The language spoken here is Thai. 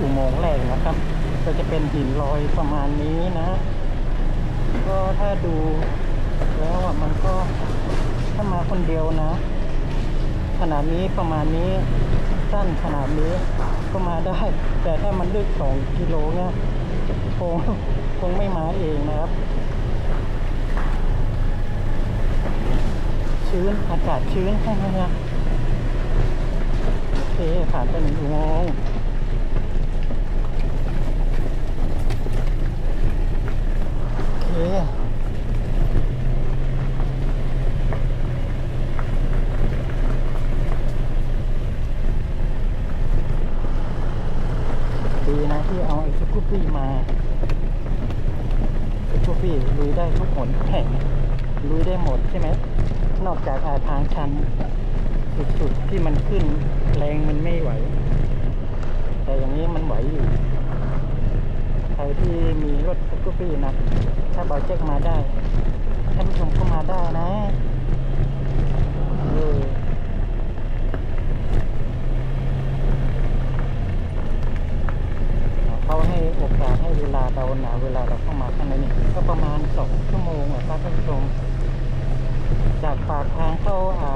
อุโมงแหลงนะครับ ก็จะเป็นหินลอยประมาณนี้นะ ก็ถ้าดูแล้วอะมันก็ถ้ามาคนเดียวนะ ขนาดนี้ประมาณนี้สั้นขนาดนี้ก็มาได้ แต่ถ้ามันลึกสองกิโลเนี่ยคงคงไม่มาเองนะครับ ชื้นอากาศชื้นใช่ไหมครับโอเคผ่านไปหนึ่งอุโมงค์โอเค ดีนะที่เอาไอ้สกูปี้มาสกูปี้ลุยได้ทุกหนแห่งลุยได้หมดใช่ไหมนอกจากอาทางชันสุดๆที่มันขึ้นแรงมันไม่ไหว แต่อย่างนี้มันไหวอยู่ใครที่มีรถสกูปี้นะ ถ้าเบาเจ๊กมาได้ท่านผู้ชมก็มาได้นะเออ เขาให้โอกาสให้ เราหนาเวลาเราเข้ามาข้างในนี่ก็ประมาณสองชั่วโมงอะครับท่านผู้ชมจากปากทางเข้าอ่า